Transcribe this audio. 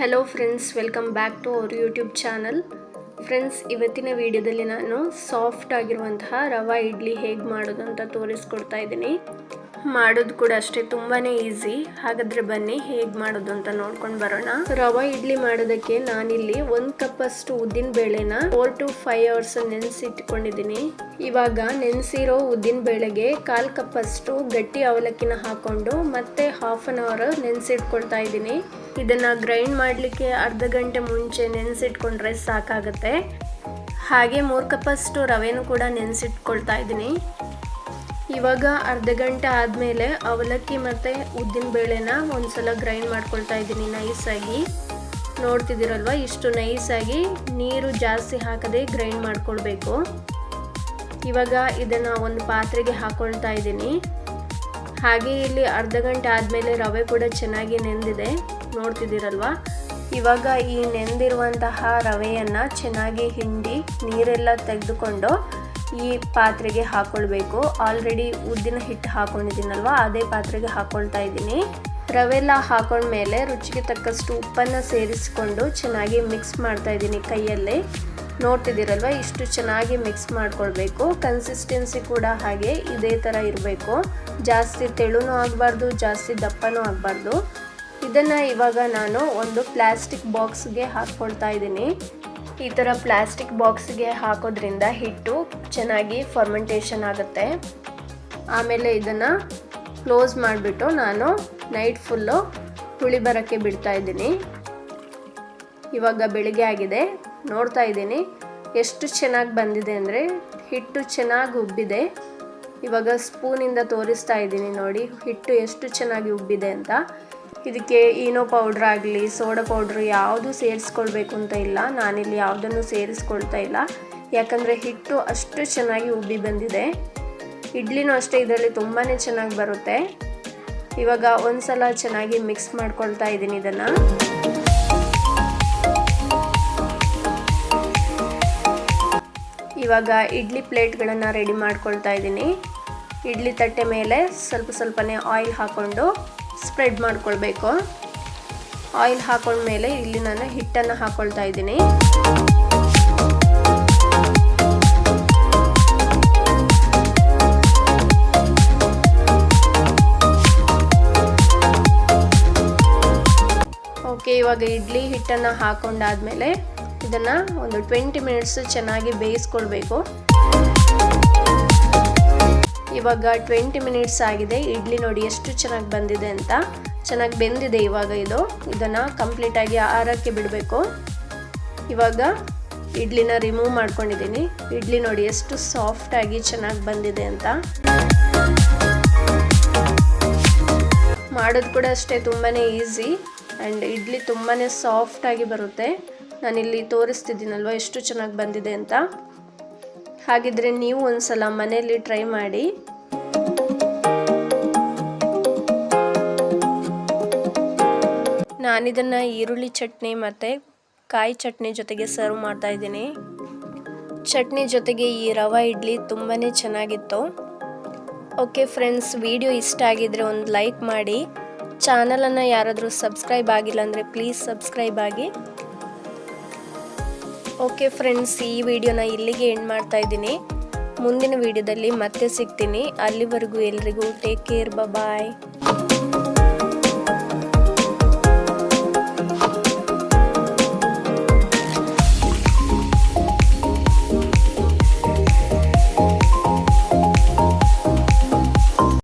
Hello friends welcome back to our YouTube channel friends ಇವತ್ತಿನ ವಿಡಿಯೋದಲ್ಲಿ ನಾನು ಸಾಫ್ಟ್ ಆಗಿರುವಂತಹ ರವಾ ಇಡ್ಲಿ ಹೇಗೆ ಮಾಡೋದು ಅಂತ ತೋರಿಸ್ಕೊಡ್ತಾ ಇದ್ದೀನಿ. ಮಾಡೋದು ಕೂಡ ಅಷ್ಟೇ ತುಂಬಾ ಈಸಿ ಹಾಗಾದರೆ ಬನ್ನಿ, ಹೇಗೆ ಮಾಡೋದು ಅಂತ ನೋಡ್ಕೊಂಡು ಬರೋಣ. ರವಾ ಇಡ್ಲಿ ಮಾಡೋದಕ್ಕೆ ನಾನಿಲ್ಲಿ ಒಂದು ಕಪ್ಪಷ್ಟು ಉದ್ದಿನ ಬೇಳೆನ ಫೋರ್ ಟು ಫೈವ್ ಅವರ್ಸ್ ನೆನೆಸಿಟ್ಕೊಂಡಿದ್ದೀನಿ. ಇವಾಗ ನೆನೆಸಿರೋ ಉದ್ದಿನ ಬೇಳೆಗೆ ಕಾಲು ಕಪ್ಪಷ್ಟು ಗಟ್ಟಿ ಅವಲಕ್ಕಿನ ಹಾಕೊಂಡು ಮತ್ತೆ ಹಾಫ್ ಅನ್ ಅವರ್ ನೆನೆಸಿಟ್ಕೊಳ್ತಾ ಇದ್ದೀನಿ. ಇದನ್ನ ಗ್ರೈಂಡ್ ಮಾಡಲಿಕ್ಕೆ ಅರ್ಧ ಗಂಟೆ ಮುಂಚೆ ನೆನೆಸಿಟ್ಕೊಂಡ್ರೆ ಸಾಕಾಗುತ್ತೆ. ಹಾಗೆ ಮೂರು ಕಪ್ಪಷ್ಟು ರವೆನೂ ಕೂಡ ನೆನೆಸಿಟ್ಕೊಳ್ತಾ ಇದ್ದೀನಿ. ಇವಾಗ ಅರ್ಧ ಗಂಟೆ ಆದಮೇಲೆ ಅವಲಕ್ಕಿ ಮತ್ತು ಉದ್ದಿನ ಬೇಳೆನ ಒಂದ್ಸಲ ಗ್ರೈಂಡ್ ಮಾಡ್ಕೊಳ್ತಾ ಇದ್ದೀನಿ ನೈಸಾಗಿ. ನೋಡ್ತಿದ್ದೀರಲ್ವ? ಇಷ್ಟು ನೈಸಾಗಿ ನೀರು ಜಾಸ್ತಿ ಹಾಕದೆ ಗ್ರೈಂಡ್ ಮಾಡ್ಕೊಳ್ಬೇಕು. ಇವಾಗ ಇದನ್ನು ಒಂದು ಪಾತ್ರೆಗೆ ಹಾಕ್ಕೊಳ್ತಾ ಇದ್ದೀನಿ. ಹಾಗೆ ಇಲ್ಲಿ ಅರ್ಧ ಗಂಟೆ ಆದಮೇಲೆ ರವೆ ಕೂಡ ಚೆನ್ನಾಗಿ ನೆಂದಿದೆ. ನೋಡ್ತಿದ್ದೀರಲ್ವ? ಇವಾಗ ಈ ನೆಂದಿರುವಂತಹ ರವೆಯನ್ನು ಚೆನ್ನಾಗಿ ಹಿಂಡಿ ನೀರೆಲ್ಲ ತೆಗೆದುಕೊಂಡು ಈ ಪಾತ್ರೆಗೆ ಹಾಕೊಳ್ಬೇಕು. ಆಲ್ರೆಡಿ ಉದ್ದಿನ ಹಿಟ್ಟು ಹಾಕೊಂಡಿದ್ದೀನಲ್ವ? ಅದೇ ಪಾತ್ರೆಗೆ ಹಾಕೊಳ್ತಾ ಇದ್ದೀನಿ. ರವೆಲ್ಲ ಹಾಕೊಂಡ್ಮೇಲೆ ರುಚಿಗೆ ತಕ್ಕಷ್ಟು ಉಪ್ಪನ್ನು ಸೇರಿಸಿಕೊಂಡು ಚೆನ್ನಾಗಿ ಮಿಕ್ಸ್ ಮಾಡ್ತಾ ಇದ್ದೀನಿ ಕೈಯಲ್ಲೇ. ನೋಡ್ತಿದ್ದೀರಲ್ವ? ಇಷ್ಟು ಚೆನ್ನಾಗಿ ಮಿಕ್ಸ್ ಮಾಡ್ಕೊಳ್ಬೇಕು. ಕನ್ಸಿಸ್ಟೆನ್ಸಿ ಕೂಡ ಹಾಗೆ ಇದೇ ಥರ ಇರಬೇಕು. ಜಾಸ್ತಿ ತೆಳುನೂ ಆಗಬಾರ್ದು, ಜಾಸ್ತಿ ದಪ್ಪನೂ ಆಗಬಾರ್ದು. ಇದನ್ನು ಇವಾಗ ನಾನು ಒಂದು ಪ್ಲಾಸ್ಟಿಕ್ ಬಾಕ್ಸ್ಗೆ ಹಾಕ್ಕೊಳ್ತಾ ಇದ್ದೀನಿ. ಈ ಥರ ಪ್ಲಾಸ್ಟಿಕ್ ಬಾಕ್ಸ್ಗೆ ಹಾಕೋದ್ರಿಂದ ಹಿಟ್ಟು ಚೆನ್ನಾಗಿ ಫರ್ಮೆಂಟೇಷನ್ ಆಗುತ್ತೆ. ಆಮೇಲೆ ಇದನ್ನು ಕ್ಲೋಸ್ ಮಾಡಿಬಿಟ್ಟು ನಾನು ನೈಟ್ ಫುಲ್ಲು ಹುಳಿ ಬರೋಕ್ಕೆ ಬಿಡ್ತಾ ಇದ್ದೀನಿ. ಇವಾಗ ಬೆಳಿಗ್ಗೆ ಆಗಿದೆ, ನೋಡ್ತಾ ಇದ್ದೀನಿ ಎಷ್ಟು ಚೆನ್ನಾಗಿ ಬಂದಿದೆ ಅಂದರೆ ಹಿಟ್ಟು ಚೆನ್ನಾಗಿ ಉಬ್ಬಿದೆ. ಇವಾಗ ಸ್ಪೂನಿಂದ ತೋರಿಸ್ತಾ ಇದ್ದೀನಿ ನೋಡಿ, ಹಿಟ್ಟು ಎಷ್ಟು ಚೆನ್ನಾಗಿ ಉಬ್ಬಿದೆ ಅಂತ. ಇದಕ್ಕೆ ಈನೋ ಪೌಡ್ರ್ ಆಗಲಿ, ಸೋಡಾ ಪೌಡ್ರ್ ಯಾವುದು ಸೇರಿಸ್ಕೊಳ್ಬೇಕು ಅಂತ ಇಲ್ಲ. ನಾನಿಲ್ಲಿ ಯಾವುದನ್ನು ಸೇರಿಸ್ಕೊಳ್ತಾ ಇಲ್ಲ. ಯಾಕಂದರೆ ಹಿಟ್ಟು ಅಷ್ಟು ಚೆನ್ನಾಗಿ ಉಬ್ಬಿ ಬಂದಿದೆ. ಇಡ್ಲಿನೂ ಅಷ್ಟೇ, ಇದರಲ್ಲಿ ತುಂಬಾ ಚೆನ್ನಾಗಿ ಬರುತ್ತೆ. ಇವಾಗ ಒಂದು ಸಲ ಚೆನ್ನಾಗಿ ಮಿಕ್ಸ್ ಮಾಡ್ಕೊಳ್ತಾ ಇದ್ದೀನಿ ಇದನ್ನು. ಇವಾಗ ಇಡ್ಲಿ ಪ್ಲೇಟ್ಗಳನ್ನು ರೆಡಿ ಮಾಡ್ಕೊಳ್ತಾ ಇದ್ದೀನಿ. ಇಡ್ಲಿ ತಟ್ಟೆ ಮೇಲೆ ಸ್ವಲ್ಪ ಸ್ವಲ್ಪನೇ ಆಯಿಲ್ ಹಾಕ್ಕೊಂಡು ಸ್ಪ್ರೆಡ್ ಮಾಡ್ಕೊಳ್ಬೇಕು. ಆಯಿಲ್ ಹಾಕೊಂಡ್ಮೇಲೆ ಇಲ್ಲಿ ನಾನು ಹಿಟ್ಟನ್ನು ಹಾಕ್ಕೊಳ್ತಾ ಇದ್ದೀನಿ. ಓಕೆ ಇವಾಗ ಇಡ್ಲಿ ಹಿಟ್ಟನ್ನು ಹಾಕೊಂಡಾದ್ಮೇಲೆ ಇದನ್ನು ಒಂದು ಟ್ವೆಂಟಿ ಮಿನಿಟ್ಸ್ ಚೆನ್ನಾಗಿ ಬೇಯಿಸ್ಕೊಳ್ಬೇಕು. ಇವಾಗ ಟ್ವೆಂಟಿ ಮಿನಿಟ್ಸ್ ಆಗಿದೆ. ಇಡ್ಲಿ ನೋಡಿ ಎಷ್ಟು ಚೆನ್ನಾಗಿ ಬಂದಿದೆ ಅಂತ. ಚೆನ್ನಾಗಿ ಬೆಂದಿದೆ ಇವಾಗ ಇದು. ಇದನ್ನು ಕಂಪ್ಲೀಟಾಗಿ ಆರಕ್ಕೆ ಬಿಡಬೇಕು. ಇವಾಗ ಇಡ್ಲಿನ ರಿಮೂವ್ ಮಾಡ್ಕೊಂಡಿದ್ದೀನಿ. ಇಡ್ಲಿ ನೋಡಿ ಎಷ್ಟು ಸಾಫ್ಟಾಗಿ ಚೆನ್ನಾಗಿ ಬಂದಿದೆ ಅಂತ. ಮಾಡೋದು ಕೂಡ ಅಷ್ಟೇ ತುಂಬಾ ಈಸಿ ಆ್ಯಂಡ್ ಇಡ್ಲಿ ತುಂಬಾ ಸಾಫ್ಟಾಗಿ ಬರುತ್ತೆ. ನಾನಿಲ್ಲಿ ತೋರಿಸ್ತಿದ್ದೀನಲ್ವ ಎಷ್ಟು ಚೆನ್ನಾಗಿ ಬಂದಿದೆ ಅಂತ. ಹಾಗಿದ್ರೆ ನೀವು ಒಂದ್ಸಲ ಮನೆಯಲ್ಲಿ ಟ್ರೈ ಮಾಡಿ. ನಾನಿದನ್ನು ಈರುಳ್ಳಿ ಚಟ್ನಿ ಮತ್ತು ಕಾಯಿ ಚಟ್ನಿ ಜೊತೆಗೆ ಸರ್ವ್ ಮಾಡ್ತಾ ಇದ್ದೀನಿ. ಚಟ್ನಿ ಜೊತೆಗೆ ಈ ರವೆ ಇಡ್ಲಿ ತುಂಬಾ ಚೆನ್ನಾಗಿತ್ತು. ಓಕೆ ಫ್ರೆಂಡ್ಸ್ ವಿಡಿಯೋ ಇಷ್ಟ ಆಗಿದ್ರೆ ಒಂದು ಲೈಕ್ ಮಾಡಿ. ಚಾನಲನ್ನು ಯಾರಾದರೂ ಸಬ್ಸ್ಕ್ರೈಬ್ ಆಗಿಲ್ಲ ಅಂದರೆ ಪ್ಲೀಸ್ ಸಬ್ಸ್ಕ್ರೈಬ್ ಆಗಿ. ಓಕೆ ಫ್ರೆಂಡ್ಸ್ ಈ ವಿಡಿಯೋನ ಇಲ್ಲಿಗೆ ಎಂಡ್ ಮಾಡ್ತಾ ಇದ್ದೀನಿ. ಮುಂದಿನ ವಿಡಿಯೋದಲ್ಲಿ ಮತ್ತೆ ಸಿಗ್ತೀನಿ. ಅಲ್ಲಿವರೆಗೂ ಎಲ್ರಿಗೂ ಟೇಕ್ ಕೇರ್ ಬಾಯ್